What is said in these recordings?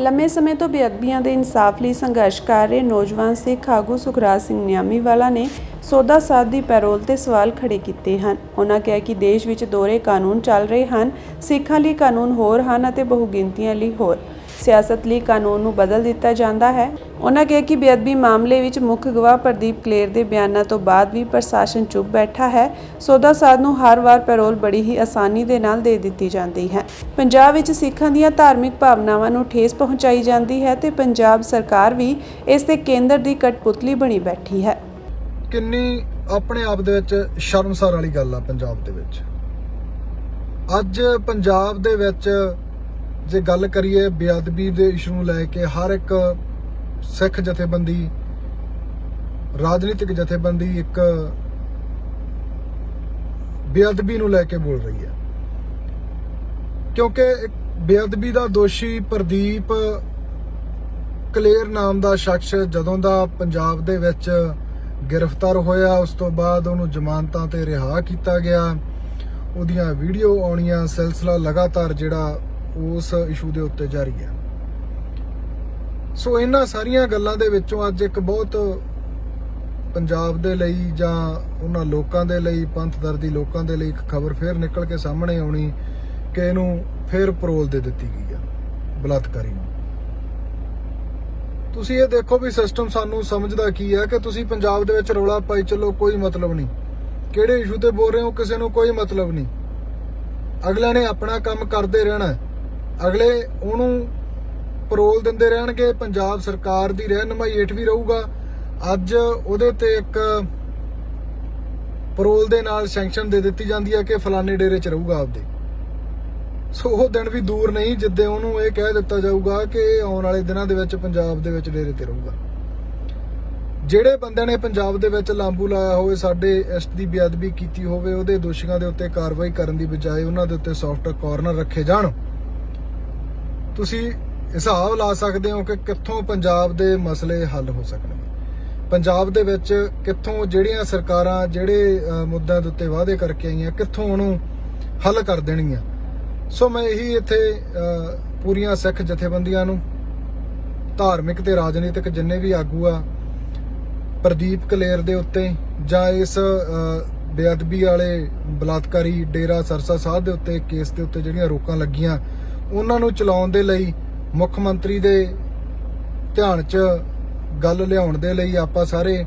ਲੰਮੇ ਸਮੇਂ ਤੋਂ ਬੇਅਦਬੀਆਂ ਦੇ ਇਨਸਾਫ ਲਈ ਸੰਘਰਸ਼ ਕਰ ਰਹੇ ਨੌਜਵਾਨ ਸਿੱਖ ਆਗੂ ਸੁਖਰਾਜ ਸਿੰਘ ਨਿਆਮੀਵਾਲਾ ਨੇ ਸੋਦਾ ਸਾਧ ਦੀ ਪੈਰੋਲ ਤੇ ਸਵਾਲ ਖੜੇ ਕੀਤੇ ਹਨ। ਉਹਨਾਂ ਕਿਹਾ ਕਿ ਦੇਸ਼ ਵਿੱਚ ਦੋਹਰੇ ਕਾਨੂੰਨ ਚੱਲ ਰਹੇ ਹਨ, ਸਿੱਖਾਂ ਲਈ ਕਾਨੂੰਨ ਹੋਰ ਹਨ ਅਤੇ ਬਹੁਗਿਣਤੀਆਂ ਲਈ ਹੋਰ। ਸਿਆਸਤ ਲਈ ਕਾਨੂੰਨ ਨੂੰ ਬਦਲ ਦਿੱਤਾ ਜਾਂਦਾ ਹੈ। ਉਹਨਾਂ ਕਿਹਾ ਕਿ ਬੇਅਦਬੀ ਮਾਮਲੇ ਵਿੱਚ ਮੁੱਖ ਗਵਾਹ ਪ੍ਰਦੀਪ ਕਲੇਰ ਦੇ ਬਿਆਨਾਂ ਤੋਂ ਬਾਅਦ ਵੀ ਪ੍ਰਸ਼ਾਸਨ ਚੁੱਪ ਬੈਠਾ ਹੈ। ਸੋਦਾ ਸਾਧ ਨੂੰ ਹਰ ਵਾਰ ਪੈਰੋਲ ਬੜੀ ਹੀ ਆਸਾਨੀ ਦੇ ਨਾਲ ਦੇ ਦਿੱਤੀ ਜਾਂਦੀ ਹੈ। ਪੰਜਾਬ ਵਿੱਚ ਸਿੱਖਾਂ ਦੀਆਂ ਧਾਰਮਿਕ ਭਾਵਨਾਵਾਂ ਨੂੰ ਠੇਸ ਪਹੁੰਚਾਈ ਜਾਂਦੀ ਹੈ ਤੇ ਪੰਜਾਬ ਸਰਕਾਰ ਵੀ ਇਸ ਦੇ ਕੇਂਦਰ ਦੀ ਕਠਪੁਤਲੀ ਬਣੀ ਬੈਠੀ ਹੈ। ਕਿੰਨੀ ਆਪਣੇ ਆਪ ਦੇ ਵਿੱਚ ਸ਼ਰਮਸਾਰ ਵਾਲੀ ਗੱਲ ਆ ਪੰਜਾਬ ਦੇ ਵਿੱਚ। ਅੱਜ ਪੰਜਾਬ ਦੇ ਵਿੱਚ ਜੇ ਗੱਲ ਕਰੀਏ ਬੇਅਦਬੀ ਦੇ ਇਸ਼ੂ ਨੂੰ ਲੈ ਕੇ ਹਰ ਇੱਕ ਸਿੱਖ ਜਥੇਬੰਦੀ, ਰਾਜਨੀਤਿਕ ਜਥੇਬੰਦੀ ਇੱਕ ਬੇਅਦਬੀ ਨੂੰ ਲੈ ਕੇ ਬੋਲ ਰਹੀ ਹੈ। ਕਿਉਂਕਿ ਬੇਅਦਬੀ ਦਾ ਦੋਸ਼ੀ ਪ੍ਰਦੀਪ ਕਲੇਰ ਨਾਮ ਦਾ ਸ਼ਖਸ ਜਦੋਂ ਦਾ ਪੰਜਾਬ ਦੇ ਵਿੱਚ ਗ੍ਰਿਫਤਾਰ ਹੋਇਆ, ਉਸ ਤੋਂ ਬਾਅਦ ਉਹਨੂੰ ਜ਼ਮਾਨਤਾਂ ਤੇ ਰਿਹਾ ਕੀਤਾ ਗਿਆ। ਉਹਦੀਆਂ ਵੀਡੀਓ ਆਉਣੀਆਂ, ਸਿਲਸਿਲਾ ਲਗਾਤਾਰ ਜਿਹੜਾ ਉਸ ਇਸ਼ੂ ਦੇ ਉੱਤੇ ਜਾਰੀ ਹੈ। ਸੋ ਇਹਨਾਂ ਸਾਰੀਆਂ ਗੱਲਾਂ ਦੇ ਵਿੱਚੋਂ ਅੱਜ ਇੱਕ ਬਹੁਤ ਪੰਜਾਬ ਦੇ ਲਈ ਜਾਂ ਉਹਨਾਂ ਲੋਕਾਂ ਦੇ ਲਈ ਪੰਥ ਦਰਦੀ ਲੋਕਾਂ ਦੇ ਲਈ ਇੱਕ ਖਬਰ ਫੇਰ ਨਿਕਲ ਕੇ ਸਾਹਮਣੇ ਆਉਣੀ ਕਿ ਇਹਨੂੰ ਫੇਰ ਪਰੋਲ ਦੇ ਦਿੱਤੀ ਗਈ ਆ, ਬਲਾਤਕਾਰੀ ਨੂੰ। ਤੁਸੀਂ ਇਹ ਦੇਖੋ ਵੀ ਸਿਸਟਮ ਸਾਨੂੰ ਸਮਝਦਾ ਕੀ ਹੈ ਕਿ ਤੁਸੀਂ ਪੰਜਾਬ ਦੇ ਵਿੱਚ ਰੌਲਾ ਪਾਈ ਚੱਲੋ, ਕੋਈ ਮਤਲਬ ਨਹੀਂ। ਕਿਹੜੇ ਇਸ਼ੂ ਤੇ ਬੋਲ ਰਹੇ ਹੋ, ਕਿਸੇ ਨੂੰ ਕੋਈ ਮਤਲਬ ਨਹੀਂ। ਅਗਲੇ ਨੇ ਆਪਣਾ ਕੰਮ ਕਰਦੇ ਰਹਿਣਾ ਅਗਲੇ ਉਹਨੂੰ ਪਰੋਲ ਦਿੰਦੇ ਰਹਿਣਗੇ, ਪੰਜਾਬ ਸਰਕਾਰ ਦੀ ਰਹਿਨਮਾਈ ਹੇਠ ਵੀ ਰਹੂਗਾ। ਅੱਜ ਉਹਦੇ ਤੇ ਇੱਕ ਪਰੋਲ ਦੇ ਨਾਲ ਸੈਂਕਸ਼ਨ ਦੇ ਦਿੱਤੀ ਜਾਂਦੀ ਹੈ ਕਿ ਫਲਾਣੇ ਡੇਰੇ 'ਚ ਰਹੂਗਾ ਆਪਦੇ। ਸੋ ਉਹ ਦਿਨ ਵੀ ਦੂਰ ਨਹੀਂ, ਜਿੱਦੇ ਉਹਨੂੰ ਇਹ ਕਹਿ ਦਿੱਤਾ ਜਾਊਗਾ ਕਿ ਆਉਣ ਵਾਲੇ ਦਿਨਾਂ ਦੇ ਵਿੱਚ ਪੰਜਾਬ ਦੇ ਵਿੱਚ ਡੇਰੇ ਤੇ ਰਹੂਗਾ। ਜਿਹੜੇ ਬੰਦੇ ਨੇ ਪੰਜਾਬ ਦੇ ਵਿੱਚ ਲਾਂਬੂ ਲਾਇਆ ਹੋਵੇ, ਸਾਡੇ ਇਸ ਦੀ ਬੇਅਦਬੀ ਕੀਤੀ ਹੋਵੇ, ਉਹਦੇ ਦੋਸ਼ੀਆਂ ਦੇ ਉੱਤੇ ਕਾਰਵਾਈ ਕਰਨ ਦੀ ਬਜਾਏ ਉਹਨਾਂ ਦੇ ਉੱਤੇ ਸੌਫਟ ਕਾਰਨਰ ਰੱਖੇ ਜਾਣ। ਤੁਸੀਂ ਹਿਸਾਬ ਲਾ ਸਕਦੇ ਹੋ ਕਿ ਕਿੱਥੋਂ ਪੰਜਾਬ ਦੇ ਮਸਲੇ ਹੱਲ ਹੋ ਸਕਣਗੇ। ਪੰਜਾਬ ਦੇ ਵਿੱਚ ਕਿੱਥੋਂ ਜਿਹੜੀਆਂ ਸਰਕਾਰਾਂ ਜਿਹੜੇ ਮੁੱਦਿਆਂ ਦੇ ਉੱਤੇ ਵਾਅਦੇ ਕਰਕੇ ਆਈਆਂ, ਕਿੱਥੋਂ ਉਹਨੂੰ ਹੱਲ ਕਰ ਦੇਣਗੀਆਂ। ਸੋ ਮੈਂ ਇਹੀ ਇੱਥੇ ਪੂਰੀਆਂ ਸਿੱਖ ਜਥੇਬੰਦੀਆਂ ਨੂੰ, ਧਾਰਮਿਕ ਤੇ ਰਾਜਨੀਤਿਕ ਜਿੰਨੇ ਵੀ ਆਗੂ ਆ, ਪ੍ਰਦੀਪ ਕਲੇਰ ਦੇ ਉੱਤੇ ਜਾਂ ਇਸ ਬੇਅਦਬੀ ਵਾਲੇ ਬਲਾਤਕਾਰੀ ਡੇਰਾ ਸਰਸਾ ਸਾਹਿਬ ਦੇ ਉੱਤੇ ਕੇਸ ਦੇ ਉੱਤੇ ਜਿਹੜੀਆਂ ਰੋਕਾਂ ਲੱਗੀਆਂ ਉਹਨਾਂ ਨੂੰ ਚਲਾਉਣ ਦੇ ਲਈ ਮੁੱਖ ਮੰਤਰੀ ਦੇ ਧਿਆਨ 'ਚ ਗੱਲ ਲਿਆਉਣ ਦੇ ਲਈ ਆਪਾਂ ਸਾਰੇ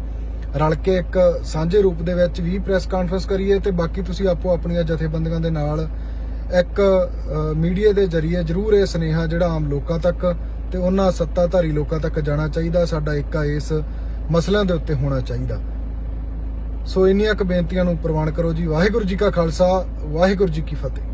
ਰਲ ਕੇ ਇੱਕ ਸਾਂਝੇ ਰੂਪ ਦੇ ਵਿੱਚ ਵੀ ਪ੍ਰੈਸ ਕਾਨਫਰੰਸ ਕਰੀਏ ਤੇ ਬਾਕੀ ਤੁਸੀਂ ਆਪੋ ਆਪਣੀਆਂ ਜਥੇਬੰਦੀਆਂ ਦੇ ਨਾਲ ਇੱਕ ਮੀਡੀਆ ਦੇ ਜ਼ਰੀਏ ਜਰੂਰ ਇਹ ਸੁਨੇਹਾ ਜਿਹੜਾ ਆਮ ਲੋਕਾਂ ਤੱਕ ਤੇ ਉਹਨਾਂ ਸੱਤਾਧਾਰੀ ਲੋਕਾਂ ਤੱਕ ਜਾਣਾ ਚਾਹੀਦਾ, ਸਾਡਾ ਏਕਾ ਇਸ ਮਸਲਿਆਂ ਦੇ ਉੱਤੇ ਹੋਣਾ ਚਾਹੀਦਾ। ਸੋ ਇੰਨੀਆਂ ਕੁ ਬੇਨਤੀਆਂ ਨੂੰ ਪ੍ਰਵਾਨ ਕਰੋ ਜੀ। ਵਾਹਿਗੁਰੂ ਜੀ ਕਾ ਖਾਲਸਾ, ਵਾਹਿਗੁਰੂ ਜੀ ਕੀ ਫਤਿਹ।